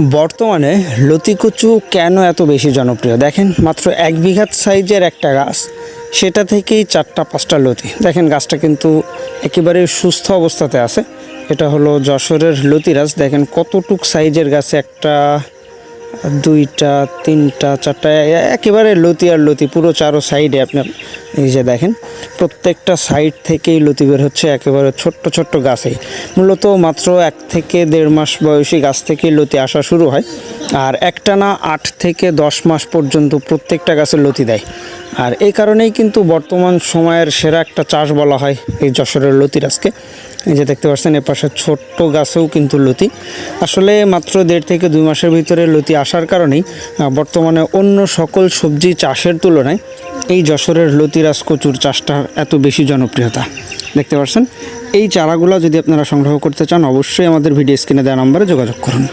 বর্তমানে লতিকুচু কেন এত বেশি জনপ্রিয়? দেখেন, মাত্র এক বিঘাত সাইজের একটা গাছ, সেটা থেকেই চারটা, পাঁচটা লতি। দেখেন, গাছটা কিন্তু একেবারে সুস্থ অবস্থাতে আছে। এটা হলো যশোরের লতিরাজ। দেখেন, কতটুক সাইজের গাছে একটা দুইটা, তিনটা, চারটা একেবারে লতি আর লতি, পুরো চারো সাইডে আপনার এই যে দেখেন, প্রত্যেকটা সাইড থেকেই লতি বের হচ্ছে, একেবারে ছোট্ট ছোট্ট গাছেই। মূলত মাত্র এক থেকে দেড় মাস বয়সী গাছ থেকেই লতি আসা শুরু হয়, আর একটা না আট থেকে দশ মাস পর্যন্ত প্রত্যেকটা গাছে লতি দেয়। আর এই কারণেই কিন্তু বর্তমান সময়ের সেরা একটা চাষ বলা হয় এই যশোরের লতিরাজকে এই যে দেখতে পাচ্ছেন, এ পাশে ছোট্ট গাছেও কিন্তু লতি। আসলে মাত্র দেড় থেকে দুই মাসের ভিতরে লতি আসার কারণেই বর্তমানে অন্য সকল সবজি চাষের তুলনায় এই যশোরের লতিরাজ কচুর চাষটা এত বেশি জনপ্রিয়তা। দেখতে পাচ্ছেন? এই চারাগুলো যদি আপনারা সংগ্রহ করতে চান, অবশ্যই আমাদের ভিডিও স্ক্রিনে দেওয়া নম্বরে যোগাযোগ করুন।